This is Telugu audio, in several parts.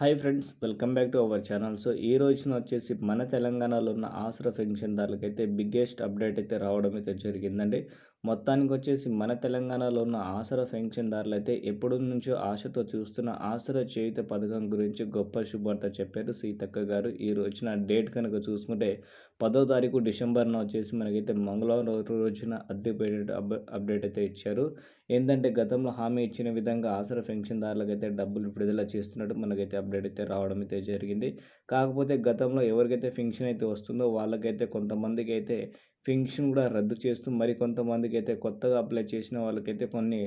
Hi friends welcome back to our channel. So ఈ రోజున వచ్చేసి మన తెలంగాణలో ఉన్న ఆసరా పెన్షన్దారులకైతే బిగ్గెస్ట్ అప్డేట్ అయితే రావడం అయితే జరిగిందండి. మొత్తానికి వచ్చేసి మన తెలంగాణలో ఉన్న ఆసరా పెన్షన్దారులు అయితే ఎప్పటి నుంచో ఆశతో చూస్తున్న ఆసరా చేయుత పథకం గురించి గొప్ప శుభార్త చెప్పారు సీతక్క గారు. ఈ రోజున డేట్ కనుక చూసుకుంటే పదో తారీఖు డిసెంబర్న వచ్చేసి మనకైతే మంగళవారం రోజున అద్దెపేట అప్డేట్ అయితే ఇచ్చారు. ఏంటంటే గతంలో హామీ ఇచ్చిన విధంగా ఆసరా పెన్షన్దారులకు అయితే డబ్బులు విడుదల చేస్తున్నట్టు మనకైతే అప్డేట్ అయితే రావడం అయితే జరిగింది. కాకపోతే గతంలో ఎవరికైతే పెన్షన్ అయితే వస్తుందో వాళ్ళకైతే కొంతమందికి అయితే పెన్షన్ కూడా రద్దు చేస్తూ మరి కొంతమందికి అయితే కొత్తగా అప్లై చేసిన వాళ్ళకైతే కొన్ని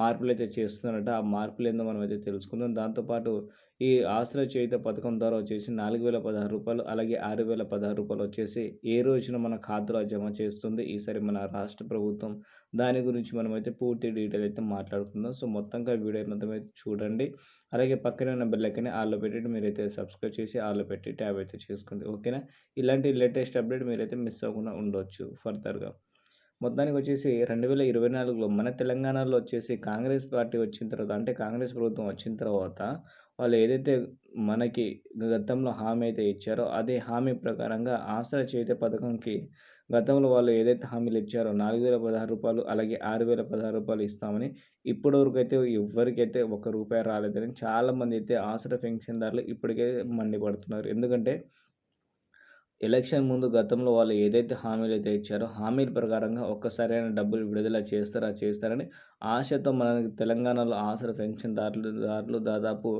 మార్పులు అయితే చేస్తున్నారట. ఆ మార్పులు ఏందో మనం అయితే తెలుసుకుందాం దాంతోపాటు ఈ ఆశ్రయ చేయుత పథకం ద్వారా వచ్చేసి నాలుగు వేల పదహారు రూపాయలు అలాగే ఆరు వేల పదహారు రూపాయలు వచ్చేసి ఏ రోజున మన ఖాతాలో జమ చేస్తుంది? ఈసారి మన రాష్ట్ర ప్రభుత్వం దాని గురించి మనమైతే పూర్తి డీటెయిల్ అయితే మాట్లాడుకుందాం. సో మొత్తంగా వీడియో మొత్తం అయితే చూడండి. అలాగే పక్కన ఉన్న బెల్లైకని ఆల్లో పెట్టి మీరైతే సబ్స్క్రైబ్ చేసి ఆల్లో పెట్టి ట్యాబ్ అయితే చేసుకోండి. ఓకేనా? ఇలాంటి లేటెస్ట్ అప్డేట్ మీరైతే మిస్ అవ్వకుండా ఉండొచ్చు. ఫర్దర్గా మొత్తానికి వచ్చేసి రెండు వేల ఇరవై నాలుగులో మన తెలంగాణలో వచ్చేసి కాంగ్రెస్ పార్టీ వచ్చిన తర్వాత అంటే కాంగ్రెస్ ప్రభుత్వం వచ్చిన తర్వాత వాళ్ళు ఏదైతే మనకి గతంలో హామీ అయితే ఇచ్చారో అదే హామీ ప్రకారంగా ఆసరా చేత పథకంకి గతంలో వాళ్ళు ఏదైతే హామీలు ఇచ్చారో నాలుగు వేల పదహారు రూపాయలు అలాగే ఆరు వేల పదహారు రూపాయలు ఇస్తామని ఇప్పటివరకు అయితే ఎవరికైతే ఒక రూపాయి రాలేదని చాలామంది అయితే ఆసరా పెన్షన్దారులు ఇప్పటికే మండిపడుతున్నారు. ఎందుకంటే ఎలక్షన్ ముందు గతంలో వాళ్ళు ఏదైతే హామీలు అయితే ఇచ్చారో హామీల ప్రకారంగా ఒక్కసారైనా డబ్బులు విడుదల చేస్తారా చేస్తారని ఆశతో మనకి తెలంగాణలో ఆసర పెన్షన్దారులు దారులు దాదాపు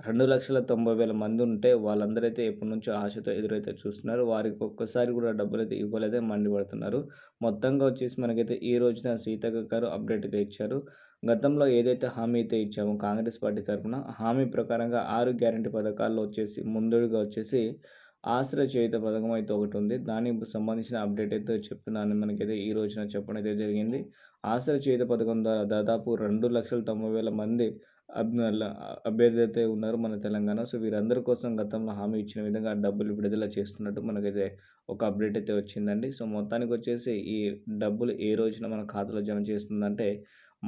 రెండు లక్షల తొంభై వేల మంది ఉంటే వాళ్ళందరూ అయితే ఎప్పటి నుంచో ఆశతో ఎదురైతే చూస్తున్నారు. వారికి ఒక్కసారి కూడా డబ్బులు అయితే ఇవ్వలేదే మండిపడుతున్నారు. మొత్తంగా వచ్చేసి మనకైతే ఈ రోజున సీతక్క గారు అప్డేట్ అయితే ఇచ్చారు. గతంలో ఏదైతే హామీ అయితే ఇచ్చామో కాంగ్రెస్ పార్టీ తరఫున హామీ ప్రకారంగా ఆరు గ్యారంటీ పథకాల్లో వచ్చేసి ముందుగా వచ్చేసి ఆశ్రయ చేయుత పథకం అయితే ఒకటి ఉంది దానికి సంబంధించిన అప్డేట్ అయితే చెప్తున్నాను. మనకైతే ఈ రోజున చెప్పడం అయితే జరిగింది. ఆశ్రయ చేయుత పథకం ద్వారా దాదాపు రెండు లక్షల తొంభై వేల మంది అభ్యర్థి అయితే ఉన్నారు మన తెలంగాణ. సో వీరందరి కోసం గతంలో హామీ ఇచ్చిన విధంగా డబ్బులు విడుదల చేస్తున్నట్టు మనకైతే ఒక అప్డేట్ అయితే వచ్చిందండి. సో మొత్తానికి వచ్చేసి ఈ డబ్బులు ఏ రోజున మన ఖాతాలో జమ చేస్తుందంటే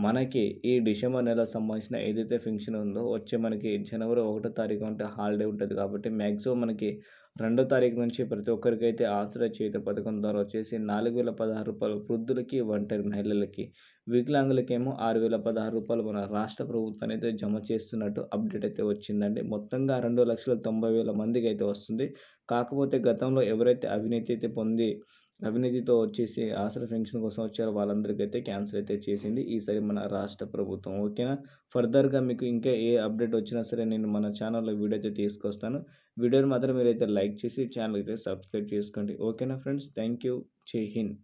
మనకి ఈ డిసెంబర్ నెల సంబంధించిన ఏదైతే ఫంక్షన్ ఉందో వచ్చే మనకి జనవరి ఒకటో తారీఖు అంటే హాలిడే ఉంటుంది కాబట్టి మ్యాక్సిమం మనకి రెండో తారీఖు నుంచి ప్రతి ఒక్కరికైతే ఆశ్రయ చేత పథకం ద్వారా వచ్చేసి నాలుగు వేల పదహారు రూపాయలు వృద్ధులకి ఒంటరి మహిళలకి వికలాంగులకేమో ఆరు వేల పదహారు రూపాయలు మన రాష్ట్ర ప్రభుత్వం అయితే జమ చేస్తున్నట్టు అప్డేట్ అయితే వచ్చిందండి. మొత్తంగా రెండు లక్షల తొంభై వేల మందికి అయితే వస్తుంది. కాకపోతే గతంలో ఎవరైతే అవినీతి అయితే పొంది అవినీతితో వచ్చేసి ఆసర పెన్షన్ కోసం వచ్చారు. వాళ్ళందరికీ అయితే క్యాన్సిల్ అయితే చేసింది. ఈసారి మన రాష్ట్ర ప్రభుత్వం ఓకేనా? ఫర్దర్గా మీకు ఇంకా ఏ అప్డేట్ వచ్చినా సరే నేను మన ఛానల్లో వీడియో అయితే తీసుకొస్తాను. వీడియోని మాత్రం మీరైతే లైక్ చేసి ఛానల్ అయితే సబ్స్క్రైబ్ చేసుకోండి. ఓకేనా ఫ్రెండ్స్? థ్యాంక్ యూ జై హింద్.